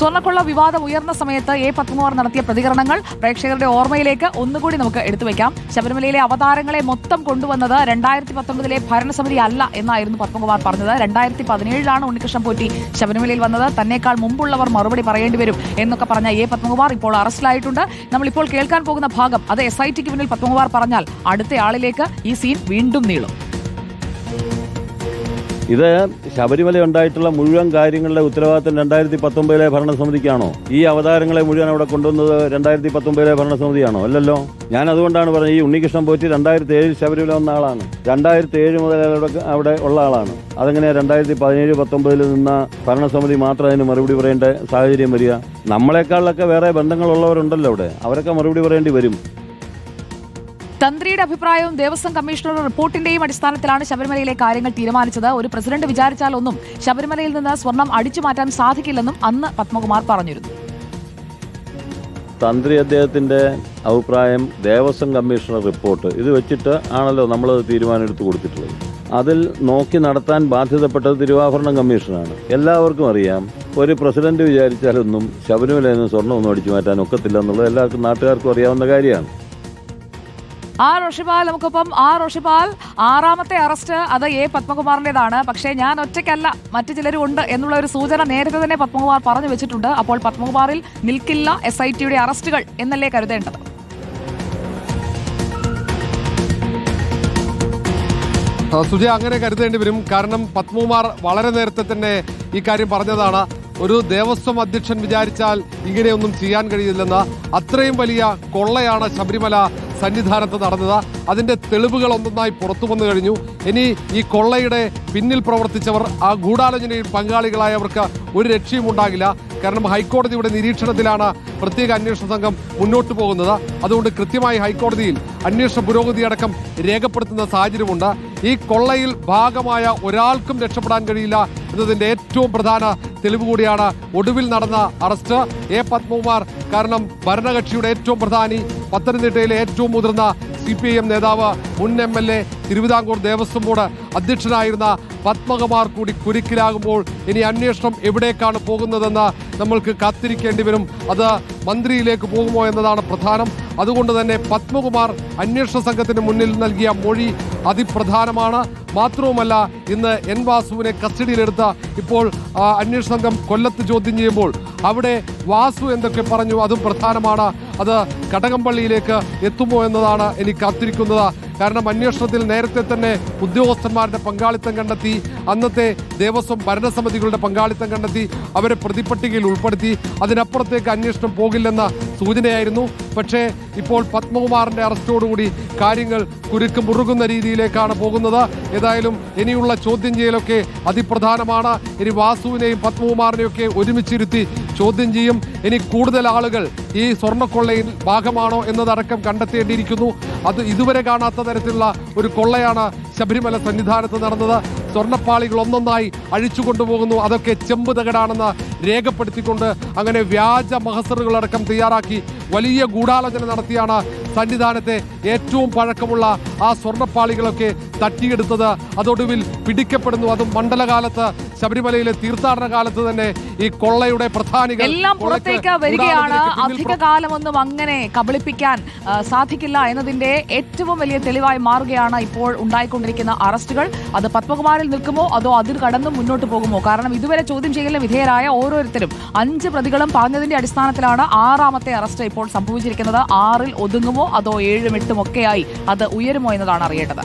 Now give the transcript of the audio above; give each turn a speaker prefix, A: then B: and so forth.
A: സ്വർണക്കൊള്ള വിവാദം ഉയർന്ന സമയത്ത് എ പത്മകുമാർ നടത്തിയ പ്രതികരണങ്ങൾ പ്രേക്ഷകരുടെ ഓർമ്മയിലേക്ക് ഒന്നുകൂടി നമുക്ക് എടുത്തു വെക്കാം. ശബരിമലയിലെ അവതാരങ്ങളെ മൊത്തം കൊണ്ടുവന്നത് രണ്ടായിരത്തി പത്തൊമ്പതിലെ ഭരണസമിതി അല്ല എന്നായിരുന്നു പത്മകുമാർ പറഞ്ഞത്. രണ്ടായിരത്തി പതിനേഴിലാണ് ഉണ്ണികൃഷ്ണൻ പോറ്റി ശബരിമലയിൽ വന്നത്. തന്നേക്കാൾ മുമ്പുള്ളവർ മറുപടി പറയേണ്ടി വരും എന്നൊക്കെ പറഞ്ഞ എ പത്മകുമാർ ഇപ്പോൾ അറസ്റ്റിലായിട്ടുണ്ട്. നമ്മളിപ്പോൾ കേൾക്കാൻ പോകുന്ന ഭാഗം അത് എസ് ഐ ടിക്ക് മുന്നിൽ പത്മകുമാർ പറഞ്ഞാൽ അടുത്ത ആളിലേക്ക് ഈ സീൻ വീണ്ടും നീളും.
B: ഇത് ശബരിമല ഉണ്ടായിട്ടുള്ള മുഴുവൻ കാര്യങ്ങളുടെ ഉത്തരവാദിത്തം രണ്ടായിരത്തി പത്തൊമ്പതിലെ ഭരണസമിതിക്കാണോ? ഈ അവതാരങ്ങളെ മുഴുവൻ അവിടെ കൊണ്ടുവന്നത് രണ്ടായിരത്തി പത്തൊമ്പതിലെ ഭരണസമിതിയാണോ? അല്ലല്ലോ. ഞാൻ അതുകൊണ്ടാണ് പറഞ്ഞത് ഈ ഉണ്ണികൃഷ്ണൻ പോറ്റി രണ്ടായിരത്തി ഏഴിൽ ശബരിമല വന്ന ആളാണ്. രണ്ടായിരത്തി ഏഴ് മുതൽ അവിടെ ഉള്ള ആളാണ്. അതെങ്ങനെ രണ്ടായിരത്തി പതിനേഴ് പത്തൊമ്പതിൽ നിന്ന ഭരണസമിതി മാത്രം അതിന് മറുപടി പറയേണ്ട സാഹചര്യം വരിക? നമ്മളെക്കാളിലൊക്കെ വേറെ ബന്ധങ്ങളുള്ളവരുണ്ടല്ലോ അവിടെ. അവരൊക്കെ മറുപടി പറയേണ്ടി വരും.
A: തന്ത്രിയുടെ അഭിപ്രായവും ദേവസ്വം കമ്മീഷണറുടെ റിപ്പോർട്ടിന്റെയും അടിസ്ഥാനത്തിലാണ് ശബരിമലയിലെ കാര്യങ്ങൾ തീരുമാനിച്ചത്. ഒരു പ്രസിഡന്റ് വിചാരിച്ചാലൊന്നും ശബരിമലയിൽ നിന്ന് സ്വർണം അടിച്ചു മാറ്റാൻ സാധിക്കില്ലെന്നും അന്ന് പത്മകുമാർ പറഞ്ഞിരുന്നു.
B: തന്ത്രി അദ്ദേഹത്തിന്റെ അഭിപ്രായം ദേവസ്വം കമ്മീഷണർ റിപ്പോർട്ട് ഇത് വെച്ചിട്ട് ആണല്ലോ നമ്മൾ തീരുമാനം എടുത്തു കൊടുത്തിട്ടുള്ളത്. അതിൽ നോക്കി നടത്താൻ ബാധ്യതപ്പെട്ടത് തിരുവാഭരണം കമ്മീഷനാണ്. എല്ലാവർക്കും അറിയാം ഒരു പ്രസിഡന്റ് വിചാരിച്ചാലൊന്നും ശബരിമലയിൽ നിന്ന് സ്വർണമൊന്നും അടിച്ചു മാറ്റാൻ ഒക്കത്തില്ല എന്നുള്ളത് എല്ലാവർക്കും നാട്ടുകാർക്കും അറിയാവുന്ന കാര്യമാണ്.
A: ആ റോഷിപാൽ നമുക്കൊപ്പം ആ റോഷിപാൽ ആറാമത്തെ അറസ്റ്റ് അത് എ പത്മകുമാറിന്റെതാണ്. പക്ഷേ ഞാൻ ഒറ്റയ്ക്കല്ല മറ്റു ചിലരും ഉണ്ട് എന്നുള്ള ഒരു സൂചന നേരത്തെ തന്നെ പത്മകുമാർ പറഞ്ഞു വെച്ചിട്ടുണ്ട്. അപ്പോൾ പത്മകുമാറിൽ നിൽക്കില്ല എസ് ഐ ടിയുടെ അറസ്റ്റുകൾ എന്നല്ലേ കരുതേണ്ടത്?
C: സുജയ അങ്ങനെ കരുതേണ്ടി വരും. കാരണം പത്മകുമാർ വളരെ നേരത്തെ തന്നെ ഈ കാര്യം പറഞ്ഞതാണ്. ഒരു ദേവസ്വം അധ്യക്ഷൻ വിചാരിച്ചാൽ ഇങ്ങനെയൊന്നും ചെയ്യാൻ കഴിയില്ലെന്ന്. അത്രയും വലിയ കൊള്ളയാണ് ശബരിമല സന്നിധാനത്ത് നടന്നത്. അതിന്റെ തെളിവുകൾ ഒന്നൊന്നായി പുറത്തു വന്നു കഴിഞ്ഞു. ഇനി ഈ കൊള്ളയുടെ പിന്നിൽ പ്രവർത്തിച്ചവർ ആ ഗൂഢാലോചനയിൽ പങ്കാളികളായവർക്ക് ഒരു രക്ഷയും ഉണ്ടാകില്ല. കാരണം ഹൈക്കോടതിയുടെ നിരീക്ഷണത്തിലാണ് പ്രത്യേക അന്വേഷണ സംഘം മുന്നോട്ട് പോകുന്നത്. അതുകൊണ്ട് കൃത്യമായി ഹൈക്കോടതിയിൽ അന്വേഷണ പുരോഗതി അടക്കം രേഖപ്പെടുത്തുന്ന സാഹചര്യമുണ്ട്. ഈ കൊള്ളയിൽ ഭാഗമായ ഒരാൾക്കും രക്ഷപ്പെടാൻ കഴിയില്ല എന്നതിന്റെ ഏറ്റവും പ്രധാന തെളിവ് കൂടിയാണ് ഒടുവിൽ നടന്ന അറസ്റ്റ്. എ പത്മകുമാർ കാരണം ഭരണകക്ഷിയുടെ ഏറ്റവും പ്രധാനി പത്തനംതിട്ടയിലെ ഏറ്റവും മുതിർന്ന സി പി ഐ എം നേതാവ് മുൻ M L A Thiruvithamkoor Devaswom board അധ്യക്ഷനായിരുന്ന Padmakumar കൂടി കുരുക്കിലാകുമ്പോൾ ഇനി അന്വേഷണം എവിടേക്കാണ് പോകുന്നതെന്ന് നമ്മൾക്ക് കാത്തിരിക്കേണ്ടി വരും. അത് മന്ത്രിയിലേക്ക് പോകുമോ എന്നതാണ് പ്രധാനം. അതുകൊണ്ട് തന്നെ പത്മകുമാർ അന്വേഷണ സംഘത്തിന് മുന്നിൽ നൽകിയ മൊഴി അതിപ്രധാനമാണ്. മാത്രവുമല്ല ഇന്ന് എൻ വാസുവിനെ കസ്റ്റഡിയിലെടുത്ത ഇപ്പോൾ അന്വേഷണ സംഘം കൊല്ലത്ത് ചോദ്യം ചെയ്യുമ്പോൾ അവിടെ വാസു എന്തൊക്കെ പറഞ്ഞു അതും പ്രധാനമാണ്. അത് കടകംപള്ളിയിലേക്ക് എത്തുമോ എന്നതാണ് എനിക്ക് കാത്തിരിക്കുന്നത്. കാരണം അന്വേഷണത്തിൽ നേരത്തെ തന്നെ ഉദ്യോഗസ്ഥന്മാരുടെ പങ്കാളിത്തം കണ്ടെത്തി അന്നത്തെ ദേവസ്വം ഭരണസമിതികളുടെ പങ്കാളിത്തം കണ്ടെത്തി അവരെ പ്രതിപട്ടികയിൽ ഉൾപ്പെടുത്തി അതിനപ്പുറത്തേക്ക് അന്വേഷണം പോകില്ലെന്ന സൂചനയായിരുന്നു. പക്ഷേ ഇപ്പോൾ പത്മകുമാറിന്റെ അറസ്റ്റോടുകൂടി കാര്യങ്ങൾ കുരുക്ക് മുറുകുന്ന രീതിയിലേക്കാണ് പോകുന്നത്. ഏതായാലും ഇനിയുള്ള ചോദ്യം ചെയ്യലൊക്കെ അതിപ്രധാനമാണ്. ഇനി വാസുവിനെയും പത്മകുമാറിനെയൊക്കെ ഒരുമിച്ചിരുത്തി ചോദ്യം ചെയ്യും. ഇനി കൂടുതൽ ആളുകൾ ഈ സ്വർണക്കൊള്ളയിൽ ഭാഗമാണോ എന്നതടക്കം കണ്ടെത്തേണ്ടിയിരിക്കുന്നു. അത് ഇതുവരെ കാണാത്ത തരത്തിലുള്ള ഒരു കൊള്ളയാണ് ശബരിമല സന്നിധാനത്ത് നടന്നത്. സ്വർണപ്പാളികൾ ഒന്നൊന്നായി അഴിച്ചു കൊണ്ടുപോകുന്നു അതൊക്കെ ചെമ്പ് തകടാണെന്ന് രേഖപ്പെടുത്തിക്കൊണ്ട് അങ്ങനെ വ്യാജ മഹസറുകളടക്കം തയ്യാറാക്കി വലിയ ഗൂഢാലോചന നടത്തിയാണ് സന്നിധാനത്തെ ഏറ്റവും പഴക്കമുള്ള ആ സ്വർണപ്പാളികളൊക്കെ തട്ടിയെടുത്തത്. അതൊടുവിൽ പിടിക്കപ്പെടുന്നു. അതും മണ്ഡലകാലത്ത് ശബരിമലയിലെ തീർത്ഥാടന കാലത്ത് തന്നെ ഈ കൊള്ളയുടെ പ്രധാനികൾ
A: എല്ലാം പുറത്തേക്ക് വരികയാണ്. അധിക കാലമൊന്നും അങ്ങനെ കബളിപ്പിക്കാൻ സാധിക്കില്ല എന്നതിന്റെ ഏറ്റവും വലിയ തെളിവായി മാറുകയാണ് ഇപ്പോൾ ഉണ്ടായിക്കൊണ്ടിരിക്കുന്ന അറസ്റ്റുകൾ. അത് പത്മകുമാറിൽ നിൽക്കുമോ? അതോ അതിൽ കടന്നും മുന്നോട്ട് പോകുമോ? കാരണം ഇതുവരെ ചോദ്യം ചെയ്യലിന് വിധേയരായ ഓരോരുത്തരും അഞ്ച് പ്രതികളും പറഞ്ഞതിന്റെ അടിസ്ഥാനത്തിലാണ് ആറാമത്തെ അറസ്റ്റ് ഇപ്പോൾ സംഭവിച്ചിരിക്കുന്നത്. ആറിൽ ഒതുങ്ങുമോ അതോ ഏഴും എട്ടും ഒക്കെയായി അത് ഉയരുമോ എന്നതാണ് അറിയേണ്ടത്.